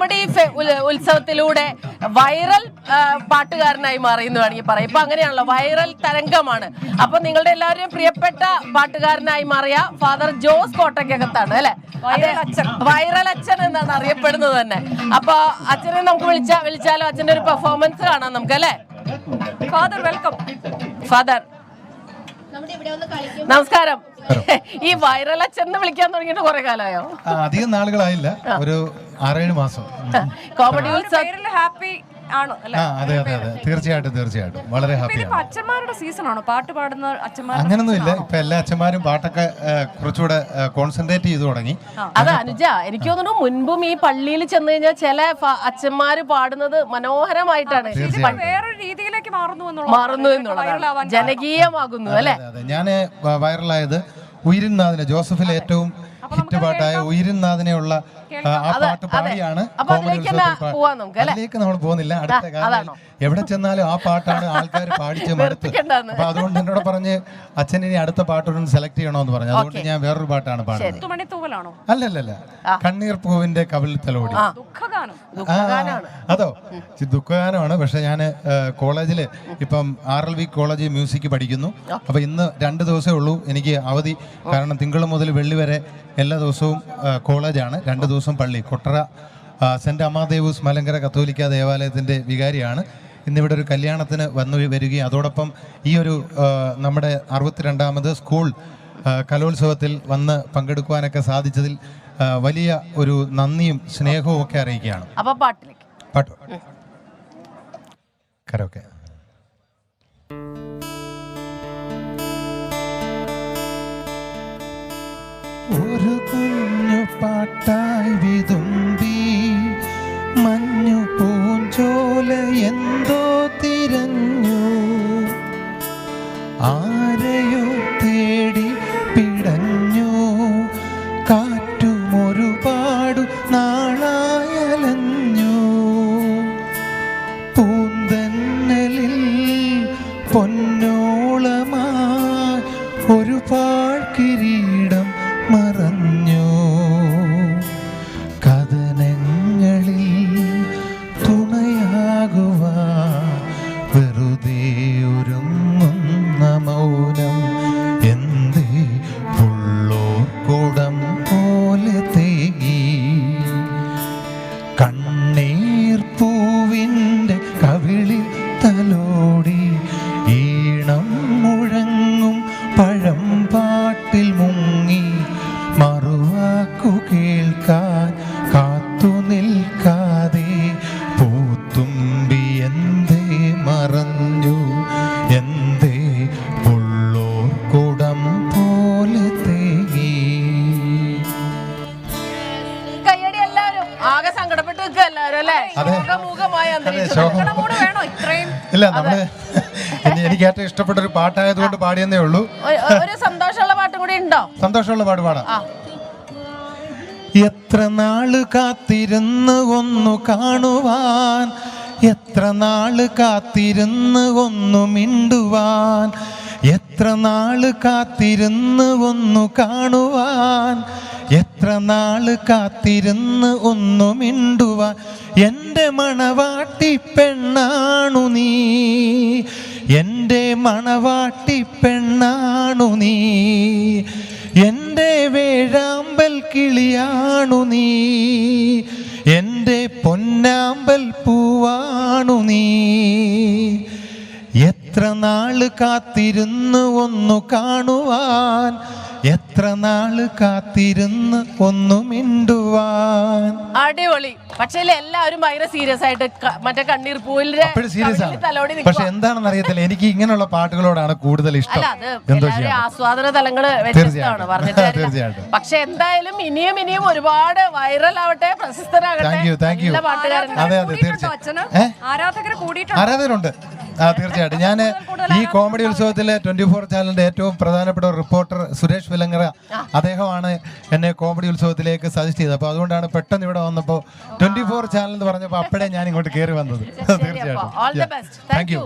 Comedy ഈ ഉത്സവത്തിലൂടെ viral പാട്ടുകാരനായി മാറി എന്ന് വേണമെങ്കിൽ പറയാം. ഇപ്പൊ അങ്ങനെയാണല്ലോ വൈറൽ തരംഗമാണ്. അപ്പൊ നിങ്ങളുടെ എല്ലാവരുടെയും പ്രിയപ്പെട്ട പാട്ടുകാരനായി മാറിയ ഫാദർ ജോസ് കോട്ടയ്ക്കകത്താണ് അല്ലെ? വൈറൽ അച്ഛൻ. എന്നാണ് അറിയപ്പെടുന്നത് തന്നെ. അപ്പൊ അച്ഛനെ നമുക്ക് വിളിച്ച വിളിച്ചാലോ? അച്ഛന്റെ ഒരു പെർഫോമൻസ് കാണാം നമുക്ക് അല്ലെ? Father welcome. ഫാദർ. നമസ്കാരം. ഈ വൈറൽ അച്ഛൻ എന്ന് വിളിക്കാൻ തുടങ്ങിയിട്ട് കുറെ കാലമായോ? അധികം നാളുകളായില്ല. ഒരു ആറേഴ് മാസം. കോമഡി ഹാപ്പി ആണോ? അല്ലെ അതെ അതെ അതെ. തീർച്ചയായിട്ടും തീർച്ചയായിട്ടും. വളരെ ഇപ്പൊ ഹാപ്പിയാണ്. അച്ഛന്മാരുടെ സീസൺ ആണോ? പാട്ട് പാടുന്ന അച്ഛന്മാർ അങ്ങനൊന്നുമില്ല. ഇപ്പൊ എല്ലാ അച്ഛന്മാരും പാട്ടൊക്കെ കുറച്ചുകൂടെ കോൺസെൻട്രേറ്റ് ചെയ്തു തുടങ്ങി. അതെ അനുജ എനിക്ക് തോന്നുന്നു മുൻപും ഈ പള്ളിയിൽ ചെന്ന് കഴിഞ്ഞാൽ ചില അച്ഛന്മാര് പാടുന്നത് മനോഹരമായിട്ടാണ്. വേറൊരു രീതിയിലേക്ക് മാറുന്നു മാറുന്നു എന്നുള്ളതാണ്. ജനകീയമാകുന്നു അല്ലെ? അതെ അതെ. ഞാൻ വൈറലായത് ഉയിരിൻനാഥിനെ ജോസഫിലെ ഏറ്റവും ഹിറ്റ് പാട്ടായ ഉയിരിൻനാഥിനെയുള്ള ആ, പാട്ട് പാടിയാണ് അപ്പൊ അതിലേക്ക് നമ്മൾ പോകുന്നില്ല. അടുത്ത കാലം എവിടെ ചെന്നാലും ആ പാട്ടാണ് ആൾക്കാർ പാടിച്ച് മടുത്ത്. അപ്പൊ അതുകൊണ്ട് എന്നോട് പറഞ്ഞ് അച്ഛൻ ഇനി അടുത്ത പാട്ടൊന്ന് സെലക്ട് ചെയ്യണമെന്ന് പറഞ്ഞു. അതുകൊണ്ട് ഞാൻ വേറൊരു പാട്ടാണ് പാടുന്നത്. അല്ലല്ലല്ല. കണ്ണീർ പൂവിന്റെ കവിളിൽ തലോടി. അതോ ദുഃഖഗാനമാണ്. പക്ഷെ ഞാൻ കോളേജിൽ ഇപ്പം R L V college music പഠിക്കുന്നു. അപ്പൊ ഇന്ന് രണ്ട് ദിവസമേ ഉള്ളൂ എനിക്ക് അവധി. കാരണം തിങ്കൾ മുതൽ വെള്ളി വരെ എല്ലാ ദിവസവും കോളേജാണ്. രണ്ട് ദിവസം പള്ളി. കൊട്ടറ സെന്റ് അമാദേവൂസ് മലങ്കര കത്തോലിക്ക ദേവാലയത്തിന്റെ വികാരിയാണ്. ഇന്നിവിടെ ഒരു കല്യാണത്തിന് വന്നു വരികയും അതോടൊപ്പം ഈ ഒരു നമ്മുടെ അറുപത്തിരണ്ടാമത് സ്കൂൾ കലോത്സവത്തിൽ വന്ന് പങ്കെടുക്കുവാനൊക്കെ സാധിച്ചതിൽ വലിയ ഒരു നന്ദിയും സ്നേഹവും ഒക്കെ അറിയിക്കുകയാണ്. അപ്പൊ പാട്ടിലേക്ക്. പാട്ട്. കരോക്കെ. ഒരു കുഞ്ഞു പാട്ടായി വിതുമ്പി മഞ്ഞു പൂഞ്ചോല എന്തോ തിരഞ്ഞു. ആരെയോ മറഞ്ഞു. തുണയാകുവാ വെറുതെ ഒരുങ്ങുന്ന മൗനം മറഞ്ഞു. എന്തേ ഉള്ളൂർ കുടം പോലെ തേങ്ങി കയ്യടി എല്ലാവരും. ആകെ സങ്കടപ്പെട്ട് നിൽക്കുക എല്ലാവരും അല്ലേ? അതെ. ശോകമൂകമായ അതെ അന്തരീക്ഷം. ശോകം. കൂടെ വേണോ ഇത്രയും? ഇല്ല നമ്മൾ ഇനി എനിക്ക് ഏറ്റവും ഇഷ്ടപ്പെട്ട ഒരു പാട്ടായതുകൊണ്ട് പാടിയെന്നേ ഉള്ളൂ. ഒരു- ഒരു സന്തോഷമുള്ള പാട്ടും കൂടി ഉണ്ടോ? സന്തോഷമുള്ള പാട്ട് പാടാം. ആ. എത്ര നാൾ കാത്തിരുന്ന് ഒന്നു കാണുവാൻ എത്ര നാൾ കാത്തിരുന്ന് ഒന്നു മിണ്ടുവാൻ? എത്ര നാൾ കാത്തിരുന്ന് ഒന്നു കാണുവാൻ? എത്ര നാൾ കാത്തിരുന്ന് ഒന്നു മിണ്ടുവാൻ? എന്റെ മണവാട്ടി പെണ്ണാണു നീ. എന്റെ മണവാട്ടി പെണ്ണാണു നീ. എന്റെ വേഴാമ്പൽ കിളിയാണു നീ. എന്റെ പൊന്നാമ്പൽ പൂവാണു നീ. എത്ര നാൾ കാത്തിരുന്നു ഒന്നു കാണുവാൻ എത്ര നാൾ കാത്തിരുന്ന് ഒന്നു മിണ്ടുവാൻ? അടിപൊളി. പക്ഷേ എല്ലാവരും ഭയങ്കര സീരിയസ് ആയിട്ട് ക- മറ്റേ കണ്ണീർ പൂവിലെ അപ്പോഴും സീരിയസ് കവിളിൽ തലോടി ആണ് പക്ഷെ എന്താണെന്ന് അറിയത്തില്ല എനിക്ക് ഇങ്ങനെയുള്ള പാട്ടുകളോടാണ് കൂടുതൽ ഇഷ്ടം. അല്ല അത് എന്തോ എല്ലാവരും ചെയ്യാം ആസ്വാദന തലങ്ങൾ വ്യത്യസ്തമാണ് തീർച്ചയായിട്ടും. പറഞ്ഞിട്ട് കാര്യമില്ല. തീർച്ചയായിട്ടും. പക്ഷെ എന്തായാലും ഇനിയും ഇനിയും ഒരുപാട് വൈറൽ ആവട്ടെ പ്രശസ്തരാകട്ടെ താങ്ക് യു താങ്ക് യു നല്ല പാട്ടുകാരൻ അതെ അതെ തീർച്ചയായും. ഏ? ആരാധകരെ കൂടിയിട്ടുണ്ടോ? ആരാധകരുണ്ട്. ആ തീർച്ചയായിട്ടും. ഞാൻ ഈ കോമഡി ഉത്സവത്തിലെ ട്വന്റി ഫോർ ചാനലിന്റെ ഏറ്റവും പ്രധാനപ്പെട്ട റിപ്പോർട്ടർ സുരേഷ് വിലങ്ങറ അദ്ദേഹമാണ് എന്നെ കോമഡി ഉത്സവത്തിലേക്ക് സജസ്റ്റ് ചെയ്തത്. അപ്പോൾ അതുകൊണ്ടാണ് പെട്ടെന്ന് ഇവിടെ വന്നപ്പോൾ ട്വന്റി ഫോർ ചാനൽ എന്ന് പറഞ്ഞപ്പോൾ അപ്പോഴേ ഞാൻ ഇങ്ങോട്ട് കയറി വന്നത് തീർച്ചയായിട്ടും. Thank you